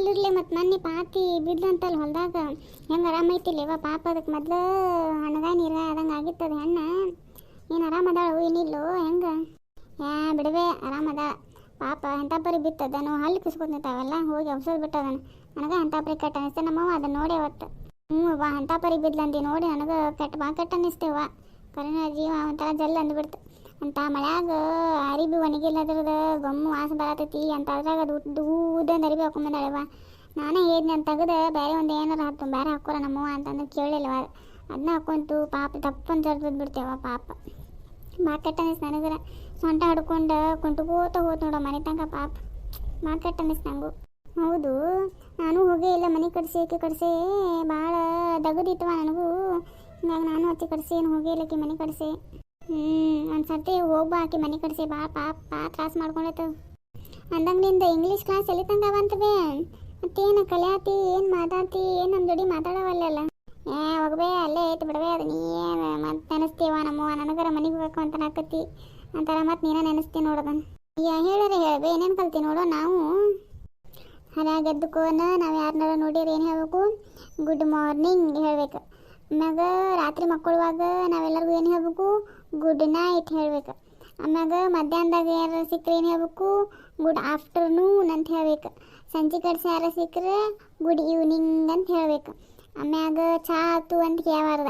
ಅಲ್ಲಿರ್ಲಿ ಮತ್ತು ಮೊನ್ನೆ ಪಾತಿ ಬಿದ್ದಂತಲ್ಲಿ ಹೊಲ್ದಾಗ. ಹೆಂಗೆ ಆರಾಮೈತಿಲ್ಲವ ಪಾಪ ಅದಕ್ಕೆ ಮೊದ್ಲು ಹಣ್ಣಗ ನೀರ ಆದಂಗೆ ಆಗಿತ್ತದ ಹೆಣ್ಣ. ಏನು ಆರಾಮದಾಳು ಏನಿಲ್ಲೋ ಹೆಂಗೆ? ಯಾ ಬಿಡವೆ ಆರಾಮದ ಪಾಪ ಎಂಥ ಬಿತ್ತದ? ನಾವು ಹಲ್ಲು ಕಿಸ್ಕೊತ ನಿಂತಾವೆಲ್ಲ, ಹೋಗಿ ಔಷಧ ಬಿಟ್ಟದನ. ನನಗೆ ಎಂಥ ಪರಿ ಕೆಟ್ಟ ಅನಿಸ್ತೆ ನಮ್ಮವ್ವ ಅದನ್ನ ನೋಡಿ ಅವತ್ತು ಹ್ಞೂ ವಾ ಎಂಥ ಪರಿ ಬಿದ್ಲಂದಿ ನೋಡಿ ನನಗೆ ಕೆಟ್ಟ ಬಾ ಕೆಟ್ಟ ಅನಿಸ್ತೇವ ಕರೆನ ಜೀವ ಒಂಥರ ಜಲ್ ಅಂದ್ಬಿಡ್ತು. ಅಂತ ಮಳ್ಯಾಗ ಅರಿಬಿ ಒಣಗಿಲ್ಲದ್ರದ ಗಮ್ಮು ವಾಸ ಬರತೈತಿ ಅಂತ ಅದ್ರಾಗ ಅದು ದೂದಂದು ಅರಿಬಿ ಹಾಕೊಂಬಂದಳವ ನಾನೇ ಹೇಳಿದ್ನಿ ಅಂತ ತೆಗೆದು ಬೇರೆ ಒಂದು ಏನಾರು ಹತ್ತು ಬೇರೆ ಹಾಕೋರ ನಮ್ಮವ್ವ ಅಂತಂದು ಕೇಳಿಲ್ವ ಅದನ್ನ ಹಾಕೊಂತು ಪಾಪ ತಪ್ಪಂತ ಜರ್ದು ಬಿಡ್ತೇವ ಪಾಪ. ಮಾರ್ಕೆಟ್ ಅನ್ನಿಸ್ ನನಗರ ಸೊಂಟ ಹಿಡ್ಕೊಂಡು ಕುಂಟುಕೋತ ಹೋತ್ ನೋಡೋ ಮನೆ ತನಕ ಪಾಪ. ಮಾರ್ಕೆಟ್ ಅನ್ನಿಸ್ ನಂಗೂ. ಹೌದು, ನಾನು ಹೋಗೇ ಇಲ್ಲ ಮನೆ ಕಡಿಸಿ ಆಕೆ ಕಡಿಸಿ ಭಾಳ ದಗದಿತ್ತವ ನನಗೂ. ಹಿಂಗಾಗಿ ನಾನು ಅತ್ತಿ ಕಡಿಸಿ ಏನು ಹೋಗೇ ಇಲ್ಲ ಆಕಿ ಮನೆ ಕಡಿಸಿ ಹ್ಞೂ ಸರ್ತಿ ಹೋಗ್ಬಾ ಆಕಿ ಮನೆ ಕಡಿಸಿ, ಬಾ ಪಾಪ ಪಾ ತ್ರಾಸ ಮಾಡ್ಕೊಂಡೈತು. ಅಂದಂಗೆ ನಿಂದ ಇಂಗ್ಲೀಷ್ ಕ್ಲಾಸ್ ಎಲ್ಲಿ ತಂಗ ಬಂತವೆ ಮತ್ತೇನು ಕಲಿಯಾತಿ, ಏನು ಮಾತಾಡ್ತಿ, ಏನು ನಮ್ಮ ಜೋಡಿ ಮಾತಾಡವಲ್ಲ ಏ, ಹೋಗ್ಬೇ, ಅಲ್ಲೇ ಐತೆ ಬಿಡವೆ ಅದು ನೀ ಮತ್ತೆ ನೆನೆಸ್ತೀವ ನಮ್ಮವ್ವ, ನನಗರ ಮನೆಗೆ ಹೋಗಬೇಕು ಅಂತ ನಾಕತಿ ಅಂತಾರ ಮತ್ತೆ ನೀನ ನೆನೆಸ್ತಿ ನೋಡದನ್ ಯಾ ಹೇಳರೆ ಹೇಳ್ಬೇ, ಏನೇನು ಕಲ್ತಿ ನೋಡೋ ನಾವು? ಹರ್ಯಾಗ ಎದ್ದುಕೋನ ನಾವು ಯಾರನ್ನಾರ ನೋಡಿರಿ ಏನು ಹೇಳ್ಬೇಕು? ಗುಡ್ ಮಾರ್ನಿಂಗ್ ಹೇಳ್ಬೇಕು. ಆಮ್ಯಾಗ ರಾತ್ರಿ ಮಕ್ಕಳುವಾಗ ನಾವೆಲ್ಲರಿಗೂ ಏನು ಹೇಳ್ಬೇಕು? ಗುಡ್ ನೈಟ್ ಹೇಳ್ಬೇಕು. ಆಮ್ಯಾಗ ಮಧ್ಯಾಹ್ನದಾಗ ಯಾರು ಸಿಕ್ಕರೆ ಏನು ಹೇಳ್ಬೇಕು? ಗುಡ್ ಆಫ್ಟರ್ನೂನ್ ಅಂತ ಹೇಳ್ಬೇಕು. ಸಂಜೆ ಕಡೆ ಯಾರು ಸಿಕ್ಕರೆ? ಗುಡ್ ಈವ್ನಿಂಗ್ ಅಂತ ಹೇಳ್ಬೇಕು. ಆಮ್ಯಾಗ ಚಾ ಆತು ಅಂತ ಕೇಳಬಾರ್ದ.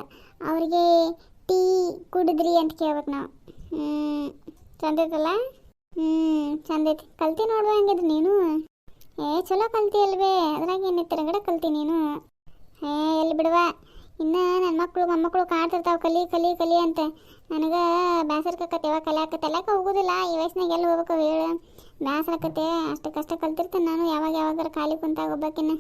ಅವ್ರಿಗೆ ಟೀ ಕುಡಿದ್ರಿ ಅಂತ ಕೇಳ್ಬೇಕು ನಾವು. ಹ್ಞೂ ಚಂದ ಐತಲ್ಲ? ಹ್ಞೂ ಚಂದ ಐತಿ. ಕಲ್ತಿ ನೋಡುವ ಹಂಗಿದ್ರೆ ನೀನು? ಏ, ಚಲೋ ಕಲ್ತಿ ಅಲ್ವೇ? ಅದ್ರಾಗ ಏನೈತಿ ರಗಡ ಕಲ್ತಿ ನೀನು. ಏ ಎಲ್ಲಿ ಬಿಡುವ? ಇನ್ನು ನನ್ನ ಮಕ್ಕಳು ಮೊಮ್ಮಕ್ಕಳು ಕಾಡ್ತಿರ್ತಾವೆ ಕಲಿ ಕಲಿ ಕಲಿ ಅಂತ. ನನಗೆ ಬೇಸರಕತ್ತೆ ಯಾವಾಗ ಕಲಿಯಾಕತ್ತೆಲ್ಲಕ ಹೋಗೋದಿಲ್ಲ. ಈ ವಯಸ್ಸಿನಾಗ ಎಲ್ಲಿ ಹೋಗ್ಬೇಕು ಹೇಳು. ಅಷ್ಟು ಕಷ್ಟ ಕಲ್ತಿರ್ತೇನೆ ನಾನು. ಯಾವಾಗ ಯಾವಾಗಾರ ಖಾಲಿ ಕುಂತಾಗ ಒಬ್ಬಾಕಿನ್ನ